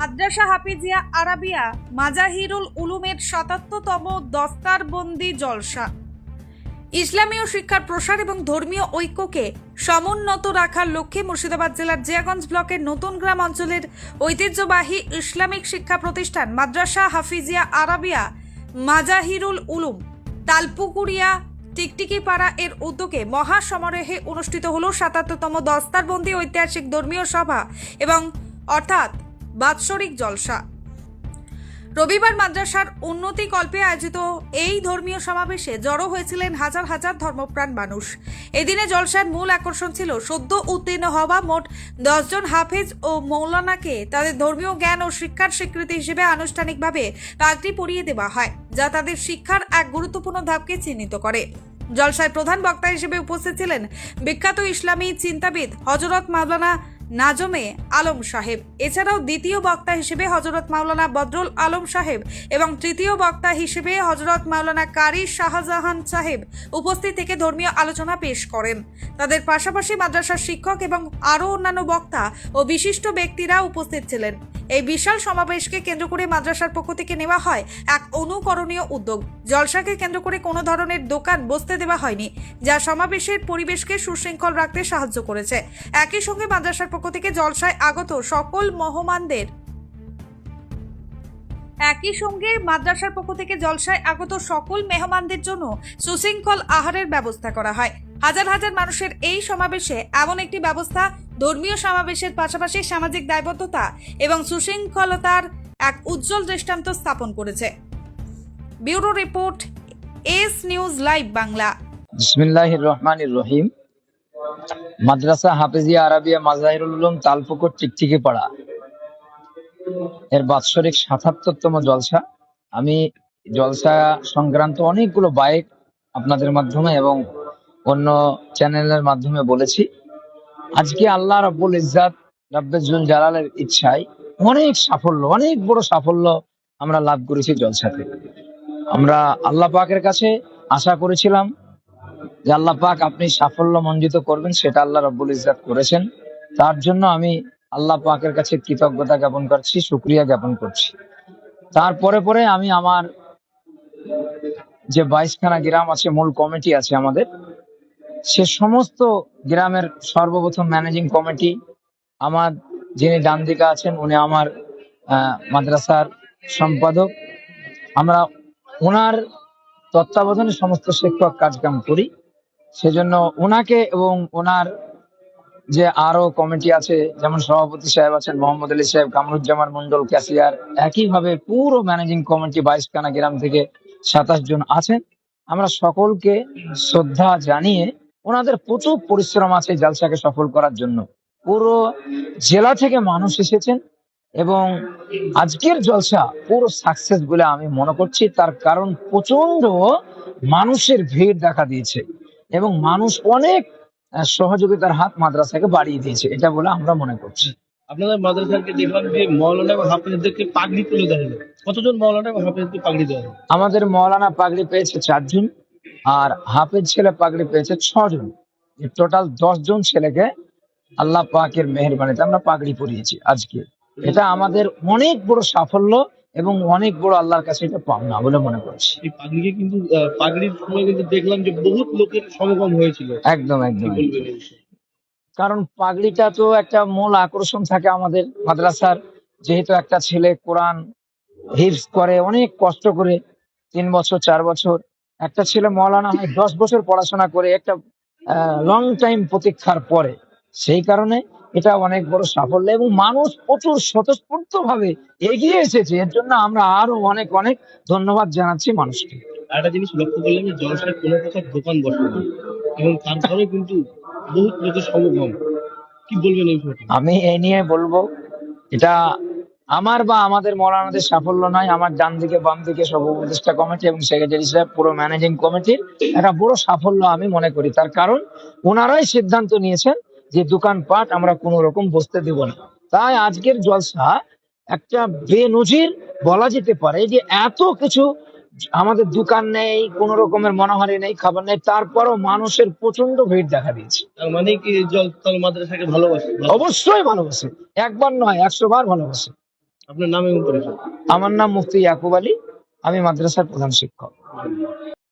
মাদ্রাসা হাফিজিয়া আরাবিয়া মাজাহিরুল উলুমের সাতাত্তরতম দস্তারবন্দি জলসা। ইসলামীয় শিক্ষার প্রসার এবং ধর্মীয় ঐক্যকে সমুন্নত রাখার লক্ষ্যে মুর্শিদাবাদ জেলার জিয়াগঞ্জ ব্লকের নতুন গ্রাম অঞ্চলের ঐতিহ্যবাহী ইসলামিক শিক্ষা প্রতিষ্ঠান মাদ্রাসা হাফিজিয়া আরাবিয়া মাজাহিরুল উলুম তালপুকুরিয়া টিকটিকিপাড়া এর উদ্যোগে মহাসমারোহে অনুষ্ঠিত হল সাতাত্তরতম দস্তারবন্দি ঐতিহাসিক ধর্মীয় সভা এবং অর্থাৎ বাৎসরিক জলসা। রবিবার মাদ্রাসার উন্নতি কল্পে আয়োজিত এই ধর্মীয় সমাবেশে জড়ো হয়েছিলেন হাজার হাজার ধর্মপ্রাণ মানুষ। এদিনে জলসার মূল আকর্ষণ ছিল সদ্য উত্তীর্ণ হওয়া মোট দশজন হাফেজ ও মৌলানাকে তাদের ধর্মীয় জ্ঞান ও শিক্ষার স্বীকৃতি হিসেবে আনুষ্ঠানিকভাবে পাগড়ি পরিয়ে দেওয়া হয়, যা তাদের শিক্ষার এক গুরুত্বপূর্ণ ধাপকে চিহ্নিত করে। জলসায় প্রধান বক্তা হিসেবে উপস্থিত ছিলেন বিখ্যাত ইসলামী চিন্তাবিদ হজরত মাওলানা নাজমে আলম সাহেব। এছাড়াও দ্বিতীয় বক্তা হিসেবে হজরত মাওলানা বদরুল আলম সাহেব এবং তৃতীয় বক্তা হিসেবে হজরত মাওলানা কারি শাহজাহান সাহেব উপস্থিত থেকে ধর্মীয় আলোচনা পেশ করেন। তাদের পাশাপাশি মাদ্রাসার শিক্ষক এবং আরও অন্যান্য বক্তা ও বিশিষ্ট ব্যক্তিরা উপস্থিত ছিলেন। এই বিশাল সমাবেশকে কেন্দ্র করে মাদ্রাসার পক্ষ থেকে নেওয়া হয় এক অনুকরণীয় উদ্যোগ। জলসাকে কেন্দ্র করে কোনো ধরনের দোকান বসতে দেওয়া হয়নি, যা সমাবেশের পরিবেশকে সুশৃঙ্খল রাখতে সাহায্য করেছে। একই সঙ্গে মাদ্রাসার থেকে জলসায় আগত সকল মহমানদের। একই সঙ্গে মাদ্রাসার পক্ষ থেকে জলসায় আগত সকল মেহমানদের জন্য সুশৃঙ্খল আহারের ব্যবস্থা করা হয়। হাজার হাজার মানুষের এই সমাবেশে এমন একটি ব্যবস্থা ধর্মীয় সমাবেশের পাশাপাশি সামাজিক দায়বদ্ধতা এবং সুশৃঙ্খলতার এক উজ্জ্বল দৃষ্টান্ত স্থাপন করেছে। Bureau report S news live Bangla. বিসমিল্লাহ রহমানির রহিম। মাদ্রাসা হাফেজিয়া আরাবিয়া মাজাহিরুল উলুম তালপুকুর টিকটিকি পাড়া। এর বাৎসরিক সাতাত্তরতম জলসা। আমি জলসা সংক্রান্ত অনেকগুলো বাইক আপনাদের মাধ্যমে এবং অন্য চ্যানেলের মাধ্যমে বলেছি। আজকে আল্লাহ রাব্বুল ইজ্জাত রাব্বেজুল জালালের ইচ্ছায় অনেক সাফল্য, অনেক বড় সাফল্য আমরা লাভ করেছি জলসাতে। আমরা আল্লাহ পাকের কাছে আশা করেছিলাম যে আল্লাহ পাক আপনি সাফল্য মঞ্জিত করবেন, সেটা আল্লাহ রব্বুল ইজাত করেছেন। তার জন্য আমি আল্লাহ পাকের কাছে কৃতজ্ঞতা জ্ঞাপন করছি, শুক্রিয়া জ্ঞাপন করছি। তারপরে পরে আমি আমার যে বাইশখানা গ্রাম আছে, মূল কমিটি আছে আমাদের, সে সমস্ত গ্রামের সর্বপ্রথম ম্যানেজিং কমিটি আমার, যিনি ডান দিকে আছেন, উনি আমার মাদ্রাসার সম্পাদক। আমরা ওনার তত্ত্বাবধানে সমস্ত শিক্ষক কাজকাম করি। সেজন্য ওনাকে এবং ওনার যে আরও কমিটি আছে, যেমন সভাপতি সাহেব আছেন, মোহাম্মদ আলী সাহেব, কামরুজ্জামান মন্ডল ক্যাশিয়ার একইভাবে পুরো ম্যানেজিং কমিটি বাইশ বাইশখানা গ্রাম থেকে সাতাশ জন আছেন। আমরা সকলকে শ্রদ্ধা জানিয়ে ওনাদের প্রচুর পরিশ্রম আছে জালসাকে সফল করার জন্য। পুরো জেলা থেকে মানুষ এসেছেন এবং আজকের জলসা পুরো সাকসেস বলে আমি মনে করছি। তার কারণ প্রচণ্ড মানুষের ভিড় দেখা দিয়েছে। এবং মানুষ অনেক সহযোগিতার হাত মাদ্রাসাকে বাড়িয়ে দিয়েছে। এটা বলে আমরা মনে করছি। আপনাদের মাদ্রাসাকে দেখলাম যে মৌলানা এবং হাফেজদেরকে পাগড়ি তুলে দেওয়া হলো কতজন মৌলানা এবং হাফেজকে পাগড়ি দেওয়া হলো আমাদের মৌলানা পাগড়ি পেয়েছে চারজন আর হাফেজ ছেলে পাগড়ি পেয়েছে ছজন। টোটাল দশ জন ছেলেকে আল্লাহ পাকের মেহরবানিতে আমরা পাগড়ি পরিয়েছি আজকে। এটা আমাদের অনেক বড় সাফল্য। এবং অনেক বড় আল্লাহর কাছে এটা পাওনা বলে মনে করছি। এই পাগড়িকে কিন্তু পাগড়ির সময় কিন্তু দেখলাম যে বহুত লোকের সমাগম হয়েছিল। একদম একদম? কারণ পাগড়িটা তো একটা মূল আকর্ষণ থাকে আমাদের মাদ্রাসার যেহেতু একটা ছেলে কোরআন হিফজ করে অনেক কষ্ট করে তিন বছর চার বছর। একটা ছেলে মৌলানা হয় দশ বছর পড়াশোনা করে একটা লং টাইম প্রতীক্ষার পরে। সেই কারণে এটা অনেক বড় সাফল্য এবং মানুষ প্রচুর স্বতঃস্ফূর্ত ভাবে এগিয়ে এসেছে। এর জন্য আমরা আরও অনেক অনেক ধন্যবাদ জানাচ্ছি মানুষকে। একটা জিনিস লক্ষ্য করলাম যে জলসায় কোনো প্রকার দোকান বসে না। এবং তারপরে কিন্তু বহুত লোকের সমাগম। কি বলবেন এই আমি এই নিয়ে বলব এটা আমার বা আমাদের মৌলানাদের সাফল্য নয় আমার ডান দিকে বাম দিকে সব উপদেষ্টা কমিটি এবং সেক্রেটারি সাহেব পুরো ম্যানেজিং কমিটির একটা বড় সাফল্য আমি মনে করি। তার কারণ ওনারাই সিদ্ধান্ত নিয়েছেন যে দোকানপাট আমরা কোনো রকম বসতে দেব না। তাই আজকের জলসা একটা বেনজির বলা যেতে পারে যে এত কিছু আমাদের দোকান নেই কোনো রকমের মনোহারি নেই খাবার নেই তারপরও মানুষের প্রচণ্ড ভিড় দেখা দিয়েছে। মানে কি জল তাহলে মাদ্রাসাকে ভালোবাসে? অবশ্যই ভালোবাসে। একবার নয় একশো বার ভালোবাসে। আপনার নাম এবং পরিচয়? আমার নাম মুফতি ইয়াকুব আলী আমি মাদ্রাসার প্রধান শিক্ষক।